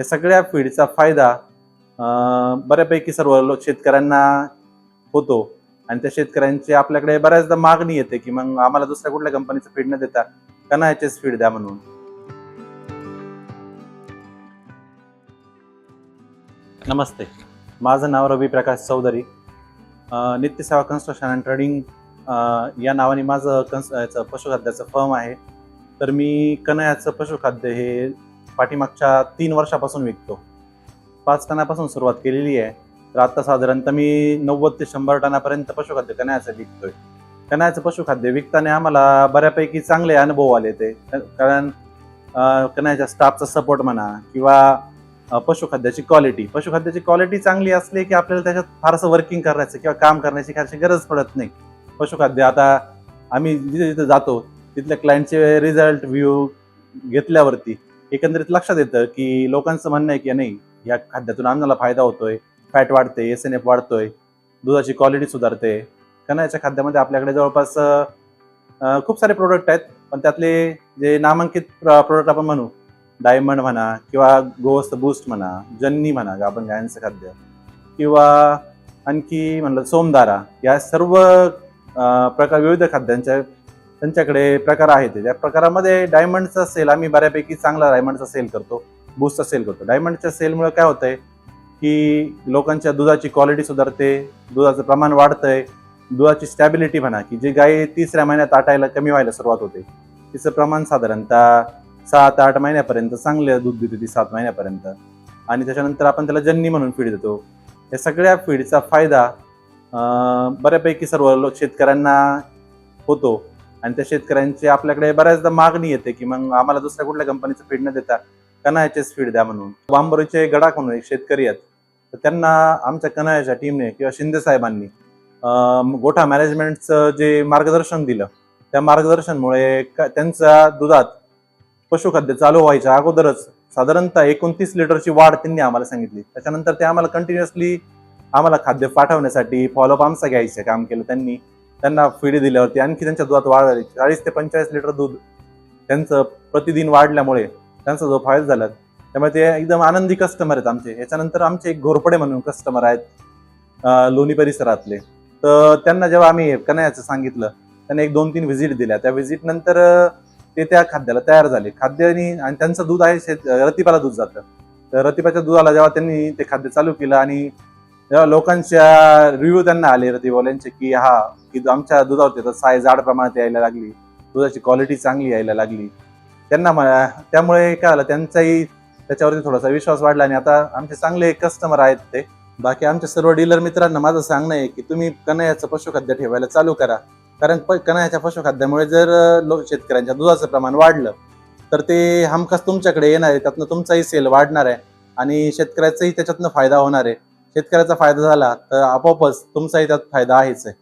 या सगळ्या फीडचा फायदा बऱ्यापैकी सर्व लोक शेतकऱ्यांना होतो. आणि त्या शेतकऱ्यांची आपल्याकडे बऱ्याचदा मागणी येते की मग आम्हाला दुसऱ्या कुठल्या कंपनीचं फीड न देता कनायाचेच फीड द्या म्हणून. नमस्ते. माझं नाव Ravi Prakash Chaudhari Nityaseva construction and trading या नावाने माझं कन्स याचं पशुखाद्याचं फर्म आहे. तर मी कनयाचं पशुखाद्य हे पाठीमागच्या तीन वर्षापासून विकतो. पाच टनापासून सुरुवात केलेली आहे. तर आता साधारणतः मी नव्वद ते शंभर टनापर्यंत पशुखाद्य कनयाचं विकतोय. कनयाचं पशुखाद्य विकताना आम्हाला बऱ्यापैकी चांगले अनुभव आले ते. कारण अं, स्टाफचा सपोर्ट म्हणा किंवा पशुखाद्याची क्वालिटी पशुखाद्याची क्वालिटी चांगली असली की आपल्याला त्याच्यात फारसं वर्किंग करायचं किंवा काम करण्याची फारशी गरज पडत नाही. पशुखाद्य आता आम्ही जिथे जिथे जातो तिथल्या क्लायंटचे रिझल्ट व्ह्यू घेतल्यावरती एकंदरीत लक्षात येतं की लोकांचं म्हणणं आहे की नाही या खाद्यातून अन्नाला फायदा होतोय फॅट वाढते एस एन एफ वाढतोय दुधाची क्वालिटी सुधारते. कारण याच्या खाद्यामध्ये आपल्याकडे जवळपास खूप सारे प्रोडक्ट आहेत पण त्यातले जे नामांकित प्रोडक्ट आपण म्हणू डायमंड म्हणा किंवा गोस्त बूस्ट म्हणा जन्नी म्हणा आपण गायांचं खाद्य किंवा आणखी म्हणलं सोमदारा या सर्व प्रकार विविध खाद्यांच्या त्यांच्याकडे प्रकार आहेत. त्या प्रकारामध्ये डायमंडचा सेल आम्ही बऱ्यापैकी चांगला डायमंडचा सेल करतो. बूस्टचा सेल करतो. डायमंडच्या सेलमुळे काय होतंय की लोकांच्या दुधाची क्वालिटी सुधारते दुधाचं प्रमाण वाढतंय दुधाची स्टॅबिलिटी म्हणा की जी गाय तिसऱ्या महिन्यात आटायला कमी व्हायला सुरुवात होते तिचं प्रमाण साधारणतः सात आठ महिन्यापर्यंत चांगलं दूध देते ती सात महिन्यापर्यंत. आणि त्याच्यानंतर आपण त्याला जन्नी म्हणून फीड देतो. या सगळ्या फीडचा फायदा बऱ्यापैकी सर्व लोक शेतकऱ्यांना होतो. आणि त्या शेतकऱ्यांची आपल्याकडे बऱ्याचदा मागणी येते की मग आम्हाला दुसऱ्या कुठल्या कंपनीचं फीड न देता कनायाचेच फीड द्या म्हणून. बांबोरीचे गडाख म्हणून एक शेतकरी आहेत. तर त्यांना आमच्या कनायाच्या टीमने किंवा शिंदे साहेबांनी गोठा मॅनेजमेंटचं जे मार्गदर्शन दिलं त्या मार्गदर्शनमुळे त्यांच्या दुधात पशुखाद्य चालू व्हायच्या अगोदरच साधारणतः एकोणतीस लिटरची वाढ त्यांनी आम्हाला सांगितली. त्याच्यानंतर ते आम्हाला कंटिन्युअसली आम्हाला खाद्य पाठवण्यासाठी फॉलोअप आमचं घ्यायचं काम केलं त्यांनी. त्यांना फिडी दिल्यावरती आणखी त्यांच्या दुधात वाढ झाली. चाळीस ते पंचेचाळीस लिटर दूध त्यांचं प्रतिदिन वाढल्यामुळे त्यांचा जो फायदा झाला त्यामुळे ते एकदम आनंदी कस्टमर आहेत आमचे. याच्यानंतर आमचे एक घोरपडे म्हणून कस्टमर आहेत लोणी परिसरातले. तर त्यांना जेव्हा आम्ही कन्याचं सांगितलं त्यांनी एक दोन तीन व्हिजिट दिल्या. त्या व्हिजिट नंतर ते त्या खाद्याला तयार झाले. खाद्याने आणि त्यांचं दूध आहे शेत रतिपाला दूध जातं. तर रतिपाच्या दुधाला जेव्हा त्यांनी ते खाद्य चालू केलं आणि जेव्हा लोकांच्या रिव्ह्यू त्यांना आले रतीवाल्यांचे की हा की आमच्या दुधावरती तर साय जाड प्रमाणात यायला लागली. दुधाची क्वालिटी चांगली यायला लागली. त्यांना मला त्यामुळे काय आलं त्यांचाही त्याच्यावरती थोडासा विश्वास वाढला आणि आता आमचे चांगले कस्टमर आहेत ते. बाकी आमच्या सर्व डीलर मित्रांना माझं सांगणं आहे की तुम्ही कनयाचं पशुखाद्य ठेवायला चालू करा. कारण प कनयाच्या पशुखाद्यामुळे जर लो शेतकऱ्यांच्या दुधाचं प्रमाण वाढलं तर ते हमखास तुमच्याकडे येणार आहे त्यातनं तुमचाही सेल वाढणार आहे आणि शेतकऱ्याचाही त्याच्यातनं फायदा होणार आहे. शेतकऱ्याचा फायदा झाला तर आपोआपच तुमचाही त्यात फायदा आहेच आहे.